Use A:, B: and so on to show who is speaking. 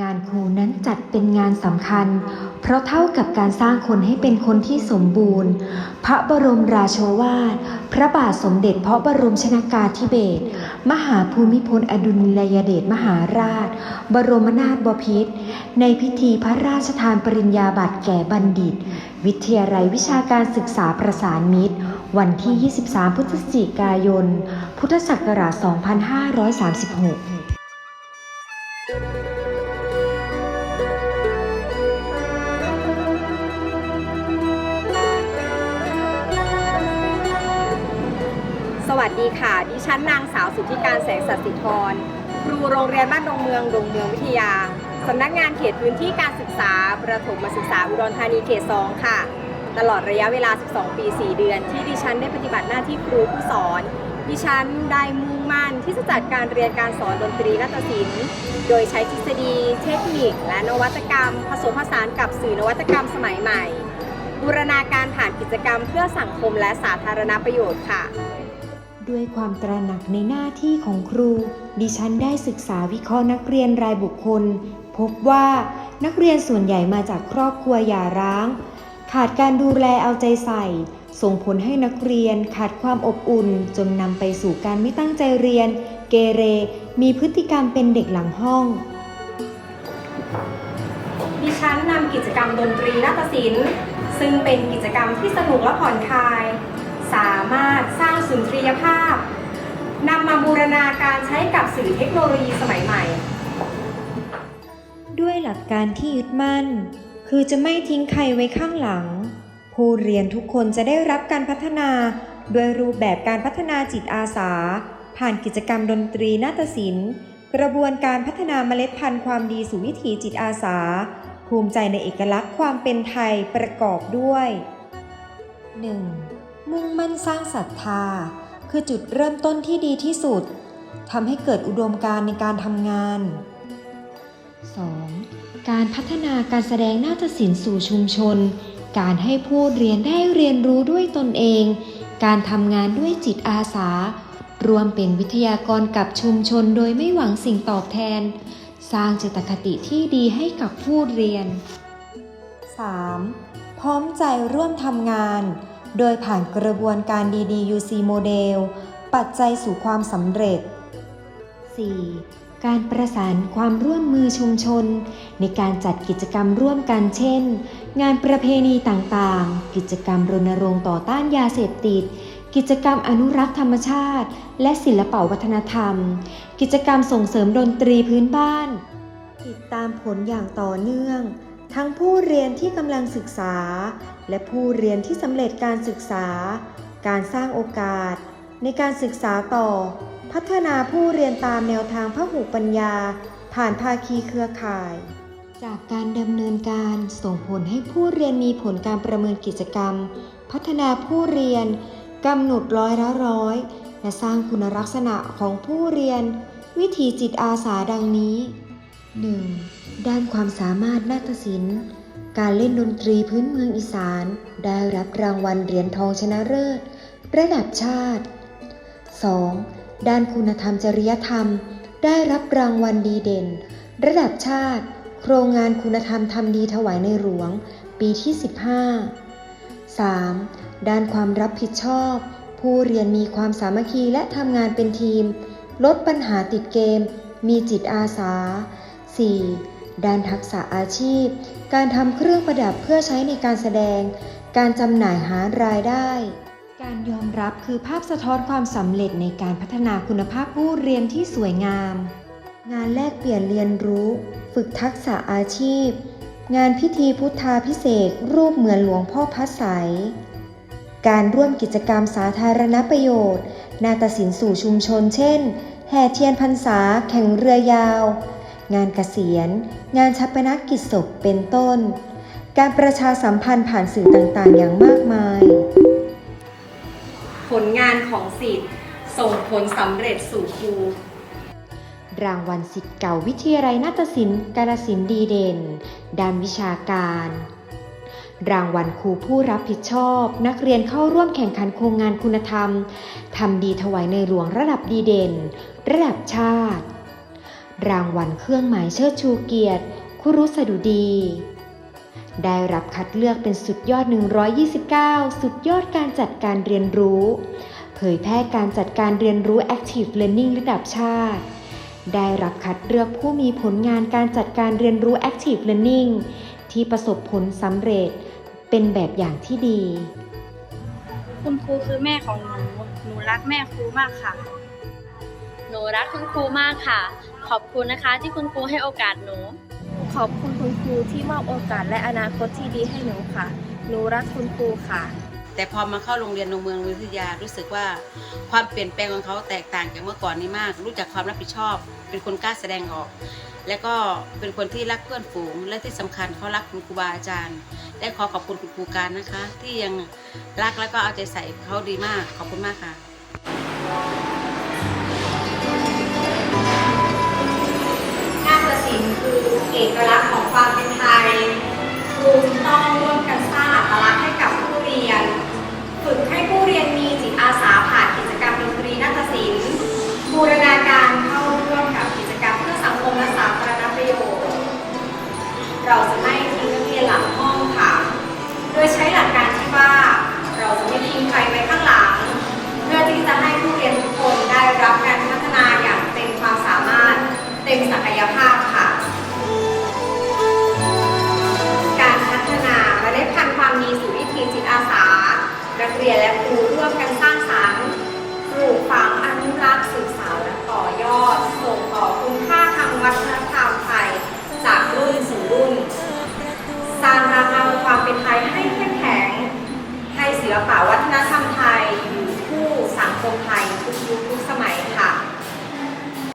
A: งานครูนั้นจัดเป็นงานสำคัญ เพราะเท่ากับการสร้างคนให้เป็นคนที่สมบูรณ์ พระบรมราโชวาท พระบาทสมเด็จพระบรมชนากาธิเบศรมหาภูมิพลอดุลยเดชมหาราช บรมนาถบพิตรในพิธีพระราชทานปริญญาบัตรแก่บัณฑิต วิทยาลัยวิชาการศึกษาประสานมิตร วันที่ 23 พฤศจิกายน พุทธศักราช 2536
B: สวัสดีค่ะ ดิฉันนางสาวสุทธิการแสงสัตย์สิทธรครูโรงเรียนบ้านดงเมืองดงเมืองวิทยาสำนักงานเขตพื้นที่การศึกษา ประถมศึกษาอุดรธานีเขต 2 ค่ะ ตลอดระยะเวลา 12 ปี 4 เดือน ที่ดิฉันได้ปฏิบัติหน้าที่ครูผู้สอน ดิฉันได้มุ่งมั่นที่จะจัดการเรียนการสอนดนตรีนาฏศิลป์ โดยใช้ทฤษฎี เทคนิค และนวัตกรรม ผสมผสานกับสื่อนวัตกรรมสมัยใหม่ บูรณาการผ่านกิจกรรมเพื่อสังคมและสาธารณประโยชน์ค่ะ
A: ด้วยความตระหนักในหน้าที่ของครู ดิฉันได้ศึกษาวิเคราะห์นักเรียนรายบุคคล พบว่านักเรียนส่วนใหญ่มาจากครอบครัวหย่าร้าง ขาดการดูแลเอาใจใส่ ส่งผลให้นักเรียนขาดความอบอุ่น จนนำไปสู่การไม่ตั้งใจเรียน เกเร มีพฤติกรรมเป็นเด็กหลังห้อง
B: ดิฉันนำกิจกรรมดนตรีนาฏศิลป์ซึ่งเป็นกิจกรรมที่สนุกและผ่อนคลาย สามารถสร้างสุนทรียภาพนำมาบูรณาการใช้กับสื่อเทคโนโลยีสมัยใหม่
A: ด้วยหลักการที่ยึดมั่น คือจะไม่ทิ้งใครไว้ข้างหลัง ผู้เรียนทุกคนจะได้รับการพัฒนาด้วยรูปแบบการพัฒนาจิตอาสา ผ่านกิจกรรมดนตรีนาฏศิลป์ กระบวนการพัฒนาเมล็ดพันธุ์ความดีสู่วิถีจิตอาสา ภูมิใจในเอกลักษณ์ความเป็นไทยประกอบด้วย 1. มุ่งมั่นสร้างศรัทธา คือจุดเริ่มต้นที่ดีที่สุดทำให้เกิดอุดมการณ์ในการทำงาน 2. การพัฒนาการแสดงนาฏศิลป์สู่ชุมชน การให้ผู้เรียนได้เรียนรู้ด้วยตนเอง การทำงานด้วยจิตอาสา รวมเป็นวิทยากรกับชุมชนโดยไม่หวังสิ่งตอบแทน สร้างจิตคติที่ดีให้กับผู้เรียน 3. พร้อมใจร่วมทำงาน โดยผ่านกระบวนการ DDUC โมเดล ปัจจัยสู่ความสำเร็จ 4. การประสานความร่วมมือชุมชน ในการจัดกิจกรรมร่วมกันเช่น งานประเพณีต่างๆ กิจกรรมรณรงค์ต่อต้านยาเสพติด กิจกรรมอนุรักษ์ธรรมชาติ และศิลปวัฒนธรรม กิจกรรมส่งเสริมดนตรีพื้นบ้าน ติดตามผลอย่างต่อเนื่อง ทั้งผู้เรียนที่กำลังศึกษา และผู้เรียนที่สำเร็จการศึกษา การสร้างโอกาส ในการศึกษาต่อ พัฒนาผู้เรียนตามแนวทางพหุปัญญา ผ่านภาคีเครือข่าย จากการดำเนินการส่งผลให้ผู้เรียนมีผลการประเมินกิจกรรม พัฒนาผู้เรียนกำหนดร้อยละร้อย และสร้างคุณลักษณะของผู้เรียน วิถีจิตอาสาดังนี้ 1. ด้านความสามารถนาฏศิลป์ การเล่นดนตรีพื้นเมืองอีสาน ได้รับรางวัลเหรียญทองชนะเลิศ ระดับชาติ 2. ด้านคุณธรรมจริยธรรม ได้รับรางวัลดีเด่น ระดับชาติ โครงงานคุณธรรมทำดีถวายในหลวง ปีที่ 15 3. ด้านความรับผิดชอบ ผู้เรียนมีความสามัคคีและทำงานเป็นทีม ลดปัญหาติดเกม มีจิตอาสา 4. ด้านทักษะอาชีพ การทำเครื่องประดับเพื่อใช้ในการแสดง การจำหน่ายหารายได้ การยอมรับคือภาพสะท้อนความสำเร็จในการพัฒนาคุณภาพผู้เรียนที่สวยงาม งานแลกเปลี่ยนเรียนรู้ ฝึกทักษะอาชีพ งานพิธีพุทธาพิเศษรูปเหมือนหลวงพ่อพระใสยการร่วมกิจกรรมสาธารณประโยชน์ นาฏศิลป์สู่ชุมชนเช่น แห่เทียนพรรษา แข่งเรือยาว งานเกษียณ งานชัปนกิจศพเป็นต้น การประชาสัมพันธ์ผ่านสื่อต่างๆ อย่างมากมาย
B: ผลงานของสิทธิ์ส่งผลสำเร็จสู่ครู
A: รางวัลสิทธิ์เก่าวิทยาลัยนาฏศิลป์กาฬสินธุ์ดีเด่น ด้านวิชาการ รางวัลครูผู้รับผิดชอบ นักเรียนเข้าร่วมแข่งขันโครงงานคุณธรรม ทำดีถวายในหลวงระดับดีเด่น ระดับชาติ รางวัลเครื่องหมายเชิดชูเกียรติ คุรุสดุดี ได้รับคัดเลือกเป็นสุดยอด 129 สุดยอดการจัดการเรียนรู้ เผยแพร่การจัดการเรียนรู้ Active Learning ระดับชาติ ได้รับคัดเลือกผู้มีผลงานการจัดการเรียนรู้ Active Learning ที่ประสบผลสำเร็จเป็นแบบอย่างที่ดี
C: คุณครูคือแม่ของหนู หนูรักแม่ครูมากค่ะ
D: หนูรักคุณครูมากค่ะ ขอบคุณนะคะที่คุณครูให้โอกาสหนู
E: ขอบคุณคุณครูที่มอบโอกาสและอนาคตที่ดีให้หนูค่ะ หนูรักคุณครูค่ะ
F: แต่พอมาเข้าโรงเรียนโรงเมืองวิทยารู้สึกว่า ความเปลี่ยนแปลงของเขาแตกต่างจากเมื่อก่อนนี้มาก รู้จักความรับผิดชอบ เป็นคนกล้าแสดงออก และก็เป็นคนที่รักเพื่อนฝูง และที่สำคัญเขารักคุณครูบาอาจารย์และขอขอบคุณคุณครูการนะคะ ที่ยังรักและก็เอาใจใส่เขาดีมาก ขอบคุณมากค่ะ
B: คือเอกลักษณ์ของความเป็นไทยครูจึงต้องร่วมกัน เรียนและครูร่วมกันสร้างสรรค์ปลูกฝังอนุรักษ์สืบสาวและต่อยอด ส่งต่อคุณค่าทางวัฒนธรรม